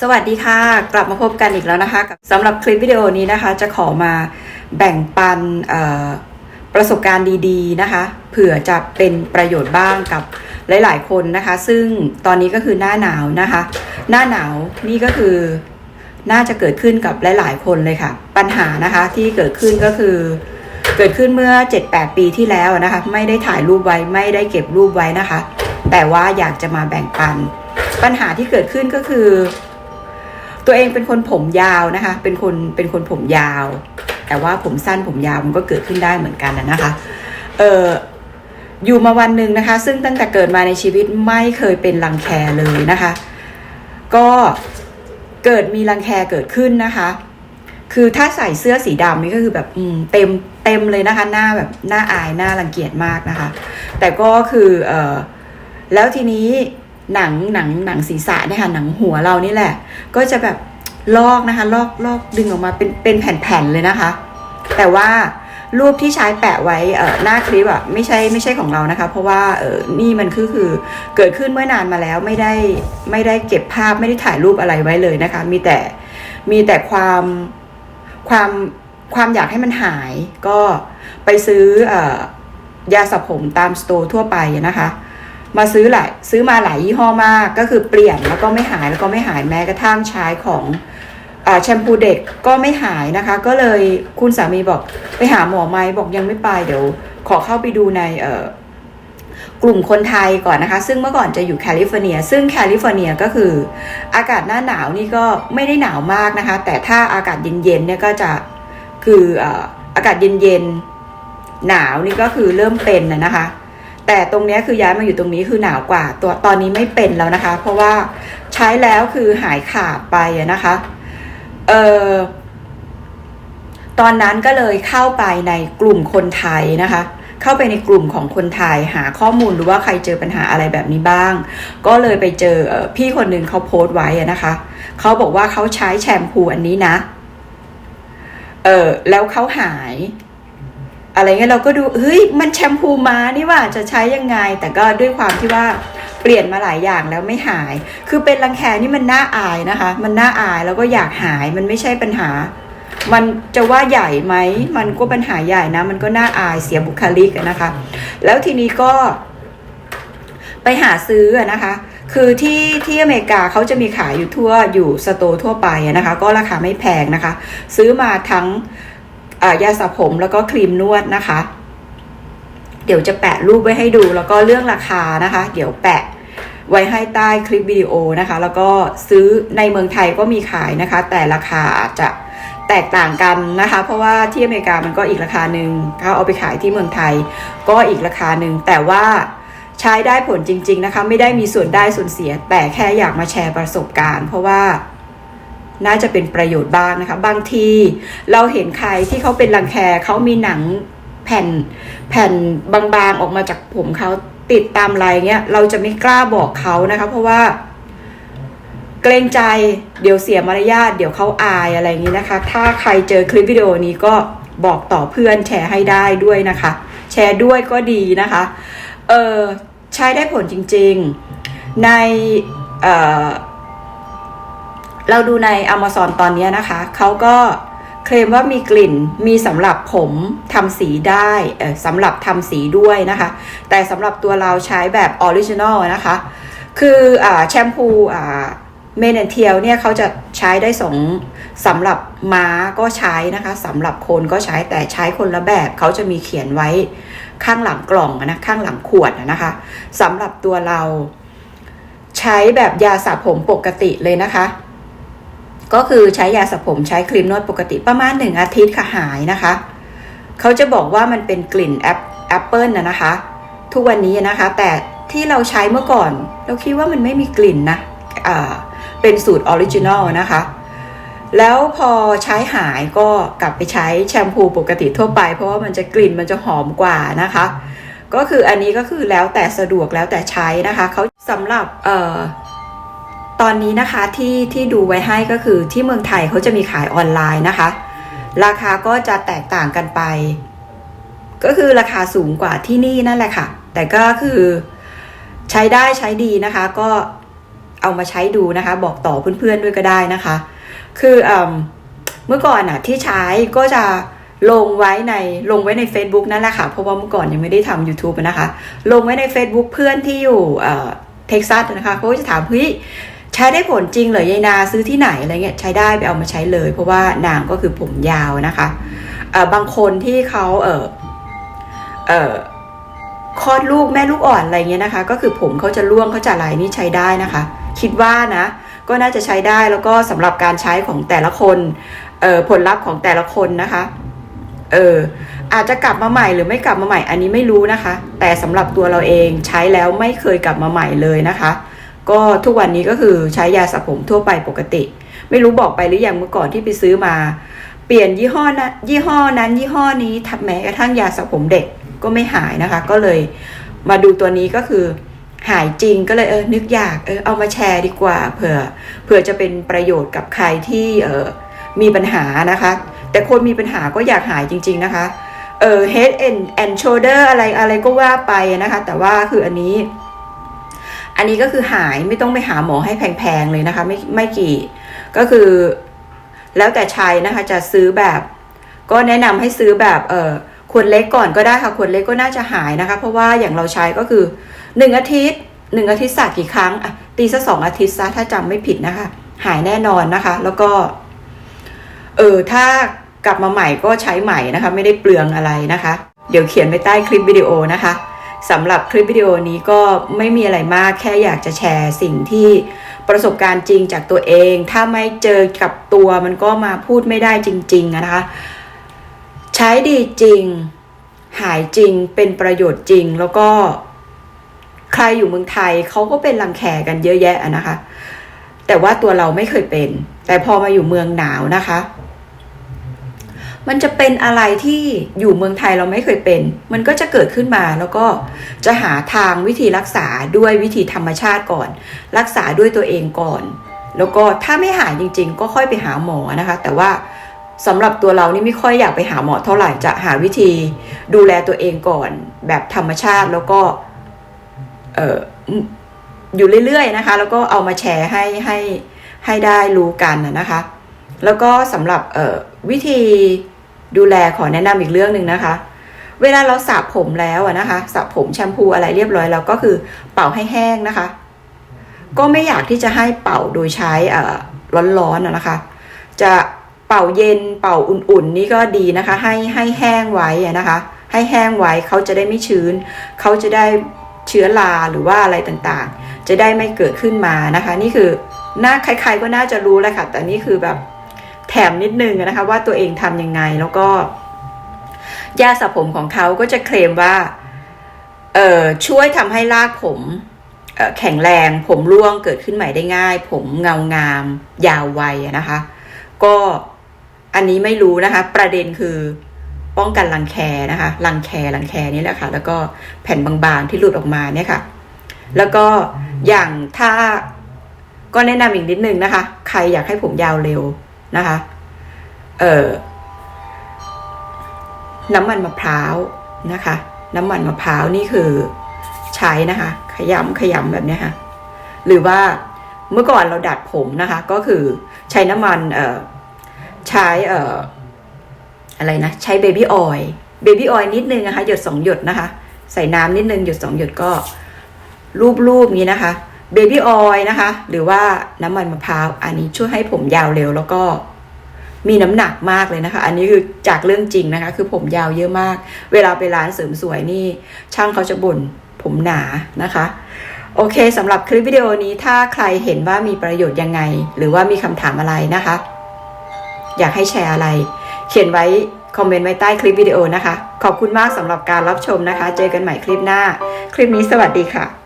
สวัสดีค่ะ กลับมาพบกันอีกแล้วนะคะสำหรับคลิปวิดีโอนี้นะคะ จะขอมาแบ่งปันประสบการณ์ดีๆนะคะ เผื่อจะเป็นประโยชน์บ้างกับหลายๆคนนะคะ ซึ่งตอนนี้ก็คือหน้าหนาวนะคะ หน้าหนาวนี่ก็คือน่าจะเกิดขึ้นกับหลายๆคนเลยค่ะ ปัญหานะคะที่เกิดขึ้นก็คือเกิดขึ้นเมื่อ 7-8 ปีที่แล้วนะคะ ไม่ได้ถ่ายรูปไว้ไม่ได้เก็บรูปไว้นะคะ แต่ว่าอยากจะมาแบ่งปัน ปัญหาที่เกิดขึ้นก็คือ ตัวเองเป็นคนผมยาวนะคะ เป็นคนเป็นคนผมยาว แต่ว่าผมสั้นผมยาวมันก็เกิดขึ้นได้เหมือนกันนะนะคะ เอออยู่มาวันหนึ่งนะคะ ซึ่งตั้งแต่เกิดมาในชีวิตไม่เคยเป็นรังแคเลยนะคะ ก็เกิดมีรังแคเกิดขึ้นนะคะ คือถ้าใส่เสื้อสีดำนี่ก็คือแบบเต็มเต็มเลยนะคะ หน้าแบบหน้าอายหน้ารังเกียจมากนะคะ แต่ก็คือเออแล้วทีนี้ หนังหนังหนังศีรษะเนี่ยค่ะหนังหัวเรานี่แหละ ก็จะแบบลอกนะคะลอกลอกดึงออกมาเป็นเป็นแผ่นๆเลยนะคะ แต่ว่ารูปที่ใช้แปะไว้เออหน้าคลิปอะไม่ใช่ไม่ใช่ของเรานะคะ เพราะว่าเออนี่มันคือคือเกิดขึ้นเมื่อนานมาแล้วไม่ได้ไม่ได้เก็บภาพไม่ได้ถ่ายรูปอะไรไว้เลยนะคะ มีแต่มีแต่ความความความอยากให้มันหาย ก็ไปซื้อเออยาสระผมตามสโตร์ทั่วไปนะคะ มาซื้อหลายซื้อมาหลายยี่ห้อมาก ก็คือเปลี่ยนแล้วก็ไม่หายแล้วก็ไม่หายแม้กระทั่งใช้ของอแชมพูเด็กก็ไม่หายนะคะ ก็เลยคุณสามีบอกไปหาหมอไหมบอกยังไม่ไปเดี๋ยว ขอเข้าไปดูในเกลุ่มคนไทยก่อนนะคะ ซึ่งเมื่อก่อนจะอยู่แคลิฟอร์เนีย ซึ่งแคลิฟอร์เนียก็คือ อากาศหน้าหนาวนี่ก็ไม่ได้หนาวมากนะคะ แต่ถ้าอากาศเย็นๆเนี่ยก็จะคือออากาศเย็นๆหนาวนี่ก็คือเริ่มเป็นนะคะ แต่ตรงนี้คือย้ายมาอยู่ตรงนี้คือหนาวกว่าตัวตอนนี้ไม่เป็นแล้วนะคะ เพราะว่าใช้แล้วคือหายขาดไปนะคะเออตอนนั้นก็เลยเข้าไปในกลุ่มคนไทยนะคะ เข้าไปในกลุ่มของคนไทยหาข้อมูลดูว่าใครเจอปัญหาอะไรแบบนี้บ้าง ก็เลยไปเจอพี่คนหนึ่งเขาโพสต์ไว้นะคะเขาบอกว่าเขาใช้แชมพูอันนี้นะเออแล้วเขาหาย อะไรเงี้ยเราก็ดูเฮ้ยมันแชมพูมานี่ว่าจะใช้ยังไง แต่ก็ด้วยความที่ว่าเปลี่ยนมาหลายอย่างแล้วไม่หาย คือเป็นรังแคนี่มันน่าอายนะคะ มันน่าอายแล้วก็อยากหายมันไม่ใช่ปัญหา มันจะว่าใหญ่ไหมมันก็ปัญหาใหญ่นะ มันก็น่าอายเสียบุคลิกนะคะ แล้วทีนี้ก็ไปหาซื้อนะคะ คือที่ที่อเมริกาเขาจะมีขายอยู่ทั่วอยู่สโตร์ทั่วไปนะคะ ก็ราคาไม่แพงนะคะ ซื้อมาทั้ง ยาสระผมแล้วก็ครีมนวดนะคะ เดี๋ยวจะแปะรูปไว้ให้ดูแล้วก็เรื่องราคานะคะ เดี๋ยวแปะไว้ให้ใต้คลิปวิดีโอนะคะ แล้วก็ซื้อในเมืองไทยก็มีขายนะคะ แต่ราคาอาจจะแตกต่างกันนะคะ เพราะว่าที่อเมริกามันก็อีกราคาหนึ่งเขาเอาไปขายที่เมืองไทย ก็อีกราคาหนึ่งแต่ว่าใช้ได้ผลจริง ๆนะคะ ไม่ได้มีส่วนได้ส่วนเสีย แต่แค่อยากมาแชร์ประสบการณ์ เพราะว่า น่าจะเป็นประโยชน์บ้างนะคะ บางทีเราเห็นใครที่เขาเป็นรังแคเขามีหนังแผ่นแผ่นบางๆออกมาจากผมเขาติดตามลายเงี้ยเราจะไม่กล้าบอกเขานะคะ เพราะว่า เกรงใจเดี๋ยวเสียมารยาทเดี๋ยวเขาอายอะไรอย่างนี้นะคะ ถ้าใครเจอคลิปวิดีโอนี้ก็บอกต่อเพื่อนแชร์ให้ได้ด้วยนะคะ แชร์ด้วยก็ดีนะคะเออใช้ได้ผลจริง ๆ ในเอ่อ เราดูใน Amazon ตอนนี้นะคะ เขาก็เคลมว่ามีกลิ่นมีสำหรับผมทำสีได้เออสำหรับทำสีด้วยนะคะ แต่สำหรับตัวเราใช้แบบออริจินอลนะคะ คืออแชมพูเมนเทียลเนี่ยเขาจะใช้ได้สองสำหรับม้าก็ใช้นะคะสำหรับคนก็ใช้แต่ใช้คนละแบบเขาจะมีเขียนไว้ข้างหลังกล่องนะข้างหลังขวดนะคะสำหรับตัวเราใช้แบบยาสระผมปกติเลยนะคะ ก็คือใช้ยาสระผมใช้ครีมนวดปกติประมาณหนึ่งอาทิตย์ค่ะหายนะคะ เขาจะบอกว่ามันเป็นกลิ่นแอปแอปเปิลนะนะคะ ทุกวันนี้นะคะแต่ที่เราใช้เมื่อก่อน เราคิดว่ามันไม่มีกลิ่นนะเป็นสูตรออริจินอลนะคะ แล้วพอใช้หายก็กลับไปใช้แชมพูปกติทั่วไป เพราะว่ามันจะกลิ่นมันจะหอมกว่านะคะ ก็คืออันนี้ก็คือแล้วแต่สะดวกแล้วแต่ใช้นะคะเขาสำหรับ ตอนนี้นะคะที่ที่ดูไว้ให้ก็คือที่เมืองไทยเขาจะมีขายออนไลน์นะคะ ราคาก็จะแตกต่างกันไป ก็คือราคาสูงกว่าที่นี่นั่นแหละค่ะ แต่ก็คือใช้ได้ใช้ดีนะคะ ก็เอามาใช้ดูนะคะ บอกต่อเพื่อนๆด้วยก็ได้นะคะ คือเอมเมื่อก่อนอะที่ใช้ก็จะลงไว้ในลงไว้ใน Facebook นั่นแหละค่ะ เพราะว่าเมื่อก่อนยังไม่ได้ทำ YouTube นะคะ ลงไว้ใน Facebook เพื่อนที่อยู่เอ่อเท็กซัสนะคะเขาจะถามเฮ้ย ใช้ได้ผลจริงเหรอยายนาซื้อที่ไหนอะไรเงี้ยใช้ได้ไปเอามาใช้เลย เพราะว่านางก็คือผมยาวนะคะเอ่อบางคนที่เขาเออเออคลอดลูกแม่ลูกอ่อนอะไรเงี้ยนะคะ ก็คือผมเขาจะร่วงเขาจะอะไรนี่ใช้ได้นะคะ คิดว่านะ ก็น่าจะใช้ได้แล้วก็สำหรับการใช้ของแต่ละคนเอ่อผลลัพธ์ของแต่ละคนนะคะเอออาจจะกลับมาใหม่หรือไม่กลับมาใหม่อันนี้ไม่รู้นะคะ แต่สำหรับตัวเราเองใช้แล้วไม่เคยกลับมาใหม่เลยนะคะ ก็ทุกวันนี้ก็คือใช้ยาสระผมทั่วไปปกติ ไม่รู้บอกไปหรือยังเมื่อก่อนที่ไปซื้อมา เปลี่ยนยี่ห้อนะยี่ห้อนั้นยี่ห้อนี้ทับแม้กระทั่งยาสระผมเด็กก็ไม่หายนะคะ ก็เลยมาดูตัวนี้ก็คือหายจริงก็เลยเออนึกอยากเออเอามาแชร์ดีกว่าเผื่อเผื่อจะเป็นประโยชน์กับใครที่เออมีปัญหานะคะ แต่คนมีปัญหาก็อยากหายจริง ๆนะคะเออ head and and shoulder อะไรอะไรก็ว่าไปนะคะ แต่ว่าคืออันนี้ อันนี้ก็คือหายไม่ต้องไปหาหมอให้แพงๆเลยนะคะ ไม่ไม่กี่ก็คือ แล้วแต่ใช้นะคะจะซื้อแบบ ก็แนะนำให้ซื้อแบบเออขวดเล็กก่อนก็ได้ค่ะขวดเล็กก็น่าจะหายนะคะ เพราะว่าอย่างเราใช้ก็คือหนึ่งอาทิตย์หนึ่งอาทิตย์สักกี่ครั้งอะตีซะสองอาทิตย์ซะถ้าจำไม่ผิดนะคะ หายแน่นอนนะคะ แล้วก็ เออถ้ากลับมาใหม่ก็ใช้ใหม่นะคะ ไม่ได้เปลืองอะไรนะคะ เดี๋ยวเขียนไว้ใต้คลิปวิดีโอนะคะ สำหรับคลิปวิดีโอนี้ก็ไม่มีอะไรมากแค่อยากจะแชร์สิ่งที่ประสบการณ์จริงจากตัวเอง ถ้าไม่เจอกับตัวมันก็มาพูดไม่ได้จริง ๆ นะคะ ใช้ดีจริง หายจริงเป็นประโยชน์จริง แล้วก็ใครอยู่เมืองไทยเขาก็เป็นรังแคกันเยอะแยะอะนะคะ แต่ว่าตัวเราไม่เคยเป็น แต่พอมาอยู่เมืองหนาวนะคะ มันจะเป็นอะไรที่อยู่เมืองไทยเราไม่เคยเป็น มันก็จะเกิดขึ้นมาแล้วก็จะหาทางวิธีรักษาด้วยวิธีธรรมชาติก่อน รักษาด้วยตัวเองก่อน แล้วก็ถ้าไม่หายจริง ๆ ก็ค่อยไปหาหมอนะคะ แต่ว่าสำหรับตัวเรานี่ไม่ค่อยอยากไปหาหมอเท่าไหร่จะหาวิธีดูแลตัวเองก่อน แบบธรรมชาติแล้วก็เอออยู่เรื่อยๆนะคะ แล้วก็เอามาแชร์ให้ให้ให้ได้รู้กันนะนะคะ แล้วก็สำหรับเอ่อวิธี ดูแลขอแนะนำอีกเรื่องหนึ่งนะคะ เวลาเราสระผมแล้วนะคะสระผมแชมพูอะไรเรียบร้อยแล้วก็คือเป่าให้แห้งนะคะ ก็ไม่อยากที่จะให้เป่าโดยใช้เอ่อร้อนๆนะคะ จะเป่าเย็นเป่าอุ่นๆนี่ก็ดีนะคะ ให้ให้แห้งไว้นะคะ ให้แห้งไว้เขาจะได้ไม่ชื้นเขาจะได้เชื้อราหรือว่าอะไรต่างๆ จะได้ไม่เกิดขึ้นมานะคะ นี่คือน่าใครๆก็น่าจะรู้แหละค่ะ แต่นี่คือแบบ แถมนิดนึงนะคะว่าตัวเองทำยังไงแล้วก็ยาสระผมของเขาก็จะเคลมว่าเอ่อช่วยทำให้รากผมแข็งแรงผมร่วงเกิดขึ้นใหม่ได้ง่าย ผมเงางาม ยาวไวนะคะ ก็อันนี้ไม่รู้นะคะ ประเด็นคือป้องกันรังแคนะคะรังแครังแคนี่แหละค่ะ แล้วก็แผ่นบางๆที่หลุดออกมาเนี่ยค่ะ แล้วก็อย่างถ้าก็แนะนำอีกนิดนึงนะคะ ใครอยากให้ผมยาวเร็ว นะคะ เอ่อ น้ำมันมะพร้าวนะคะ น้ำมันมะพร้าวนี่คือใช้นะคะ ขยำขยำแบบนี้ค่ะ หรือว่าเมื่อก่อนเราดัดผมนะคะ ก็คือใช้น้ำมัน เอ่อ ใช้เอ่อ อะไรนะ ใช้เบบี้ออยล์ เบบี้ออยล์นิดนึงนะคะ หยดสองหยดนะคะ ใส่น้ำนิดนึงหยดสองหยดก็รูปๆนี้นะคะ เบบี้ออยล์นะคะ หรือว่าน้ำมันมะพร้าว อันนี้ช่วยให้ผมยาวเร็วแล้วก็มีน้ำหนักมากเลยนะคะ อันนี้คือจากเรื่องจริงนะคะ คือผมยาวเยอะมาก เวลาไปร้านเสริมสวยนี่ ช่างเขาจะบ่นผมหนานะคะ โอเคสำหรับคลิปวิดีโอนี้ถ้าใครเห็นว่ามีประโยชน์ยังไง หรือว่ามีคำถามอะไรนะคะ อยากให้แชร์อะไร เขียนไว้คอมเมนต์ไว้ใต้คลิปวิดีโอนะคะ ขอบคุณมากสำหรับการรับชมนะคะ เจอกันใหม่คลิปหน้า คลิปนี้สวัสดีค่ะ